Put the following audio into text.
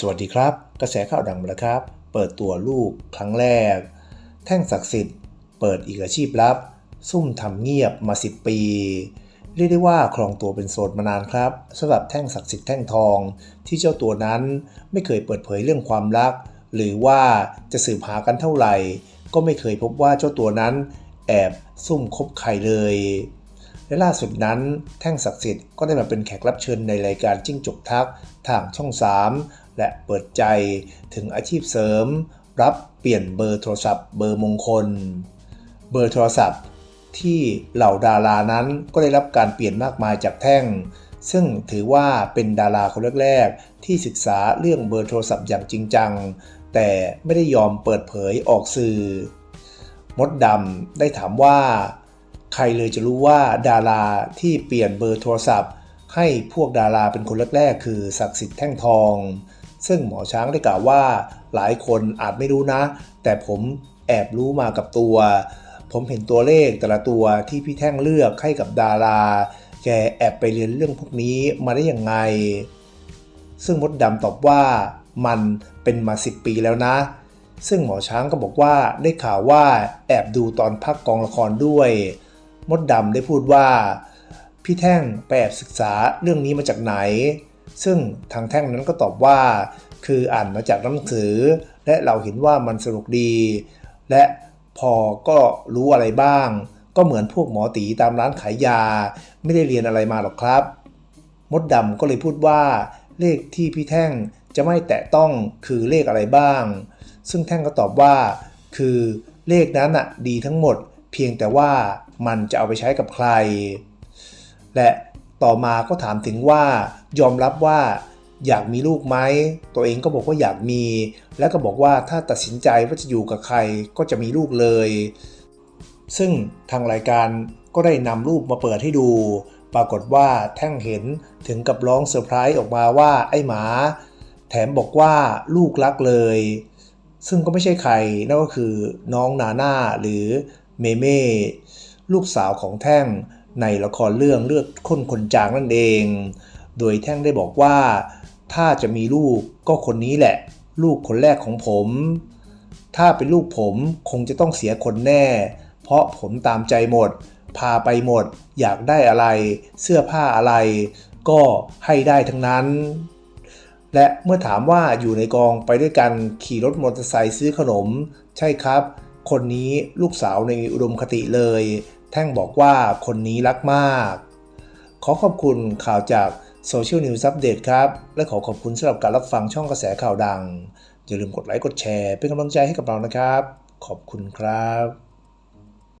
สวัสดีครับ กระแสข่าวดังมาแล้วครับ เปิดตัวลูกครั้งแรก แท่งศักดิ์สิทธิ์ เปิดอีกอาชีพลับ ซุ่มทำเงียบมา 10 ปี เรียกได้ว่าครองตัวเป็นโสดมานานครับสำหรับแท่งศักดิ์สิทธิ์แท่งทอง ที่เจ้าตัวนั้นไม่เคยเปิดเผยเรื่องความรัก หรือว่าจะสืบหากันเท่าไหร่ ก็ไม่เคยพบว่าเจ้าตัวนั้น แอบซุ่มคบใครเลยและล่าสุดนั้นแท่งศักดิ์สิทธิ์ก็ได้มาเป็นแขกรับเชิญในรายการจิ้งจกทักทางช่อง 3 และเปิดใจถึงอาชีพเสริม รับเปลี่ยนเบอร์โทรศัพท์เบอร์มงคล เบอร์โทรศัพท์ที่เหล่าดารานั้นก็ได้รับการเปลี่ยนมากมายจากแท่ง ซึ่งถือว่าเป็นดาราคนแรกๆ ที่ศึกษาเรื่องเบอร์โทรศัพท์อย่างจริงจัง แต่ไม่ได้ยอมเปิดเผยออกสื่อ มดดำได้ถามว่า ใครเลยจะรู้ว่าดาราที่เปลี่ยนเบอร์โทรศัพท์ ให้พวกดาราเป็นคนแรกๆ คือศักดิ์สิทธิ์แท่งทอง ซึ่งหมอช้างได้กล่าวว่า หลายคนอาจไม่รู้นะ แต่ผมแอบรู้มากับตัว ผมเห็นตัวเลขแต่ละตัวที่พี่แท่งเลือกให้กับดารา แกแอบไปเรียนเรื่องพวกนี้มาได้ยังไง ซึ่งมดดำตอบว่ามันเป็นมา10ปีแล้วนะ ซึ่งหมอช้างก็บอกว่าได้ข่าวว่าแอบดูตอนพักกองละครด้วย มดดำได้พูดว่า พี่แท่งไปแอบศึกษาเรื่องนี้มาจากไหน ซึ่งทางแท่งนั้นก็ตอบว่า คืออ่านมาจากหนังสือ และเราเห็นว่ามันสนุกดี และพอก็รู้อะไรบ้าง ก็เหมือนพวกหมอตีตามร้านขายยา ไม่ได้เรียนอะไรมาหรอกครับ มดดำก็เลยพูดว่า เลขที่พี่แท่งจะไม่แตะต้องคือเลขอะไรบ้าง ซึ่งแท่งก็ตอบว่า คือเลขนั้นอะดีทั้งหมด เพียงแต่ว่ามันจะเอาไปใช้กับใคร และ ต่อมาก็ถามถึงว่ายอมรับว่าอยากมีลูกไหม ตัวเองก็บอกว่าอยากมี แล้วก็บอกว่าถ้าตัดสินใจว่าจะอยู่กับใครก็จะมีลูกเลย ซึ่งทางรายการก็ได้นำรูปมาเปิดให้ดู ปรากฏว่าแท่งเห็นถึงกับร้องเซอร์ไพรส์ออกมาว่าไอ้หมา แถมบอกว่าลูกรักเลย ซึ่งก็ไม่ใช่ใคร นั่นก็คือน้องนาน่าหรือเมเม่ลูกสาวของแท่ง ในละครเรื่องเลือดข้นคนจางนั่นเอง โดยแท่งได้บอกว่า ถ้าจะมีลูกก็คนนี้แหละ ลูกคนแรกของผม ถ้าเป็นลูกผมคงจะต้องเสียคนแน่ เพราะผมตามใจหมด พาไปหมด อยากได้อะไร เสื้อผ้าอะไร ก็ให้ได้ทั้งนั้นและเมื่อถามว่าอยู่ในกองไปด้วยกันขี่รถมอเตอร์ไซค์ซื้อขนม ใช่ครับ คนนี้ลูกสาวในอุดมคติเลย แท่งบอกว่าคนนี้รักมาก ขอขอบคุณข่าวจากโซเชียลนิวส์อัปเดตครับ และขอขอบคุณสำหรับการรับฟังช่องกระแสข่าวดัง อย่าลืมกดไลค์กดแชร์ เป็นกำลังใจให้กับเรานะครับ ขอบคุณครับ